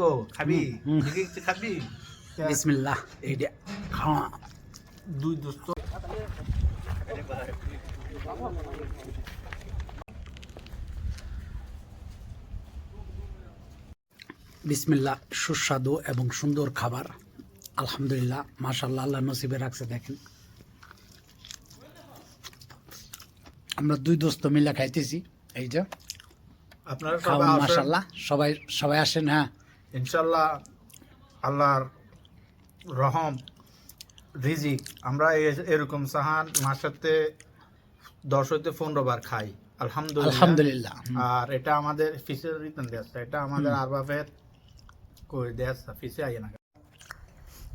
তো খাবি? খাবি? বিসমিল্লাহ এইটা খাওয়া। দুই দোস্ত। বিসমিল্লাহ সুস্বাদু এবং সুন্দর খাবার। আলহামদুলিল্লাহ মাশাল্লাহ আল্লাহ নসিবে রাখছে দেখেন। আমরা দুই দোস্ত মিলে খাইতেছি এই যে। আপনারা মাশাল্লাহ সবাই সবাই আসেন হ্যাঁ। ইনশাল্লাহ আল্লাহর রহম রিজিক আমরা এরকম সাহান মাসেতে দশ হইতে পনেরো বার খাই। আলহামদুলিল্লাহ। আলহামদুলিল্লাহ আর এটা আমাদের ফিসের রিটার্ন দেওয়া এটা আমাদের আরবাফের করে দেওয়া ফিসে আইয়ে না।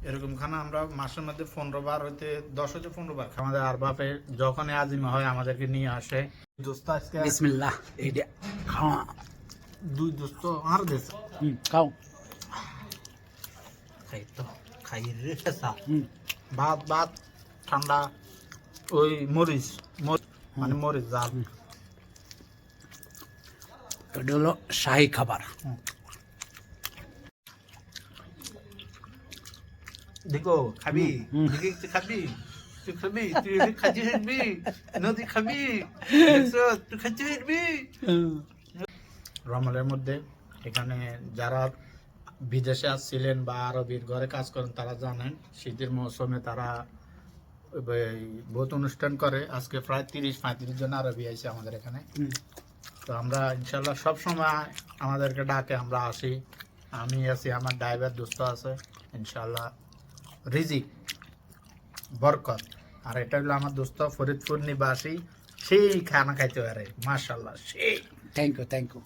এরকম খানা আমরা মাসের মধ্যে পনেরো বার হইতে দশ হইতে পনেরো বার। আমাদের আরবাফে যখন আজিমা হয় আমাদেরকে নিয়ে আসে। দোস্ত আজকে বিসমিল্লাহ এইটা খাওয়া। দুই দোস্ত আর দেশ। হুম, খাও। খাই তো খাই রে হুম, ভাত ভাত ঠান্ডা ওই মরিচ মানে মরিচ জাল। এটা হলো শাহী খাবার। দেখো খাবি? খাবি? তুই খাবি? তুই খাচ্ছিস নদী খাবি? তুই খাচ্ছিস রমলের মধ্যে। এখানে যারা বিদেশে আসছিলেন বা আরবির ঘরে কাজ করেন তারা জানেন শীতের মৌসুমে তারা বহুত অনুষ্ঠান করে। আজকে প্রায় তিরিশ পঁয়ত্রিশ জন আরবি আছে আমাদের এখানে। তো আমরা ইনশাল্লাহ সব সময় আমাদেরকে ডাকে আমরা আসি। আমি আছি আমার ড্রাইভার দোস্ত আছে ইনশাল্লাহ। রিজিক বরকত। আর এটা হলো আমার দোস্ত ফরিদপুর নিবাসী। সেই খানা খাইতে পারে মার্শাল্লাহ সেই। Thank you thank you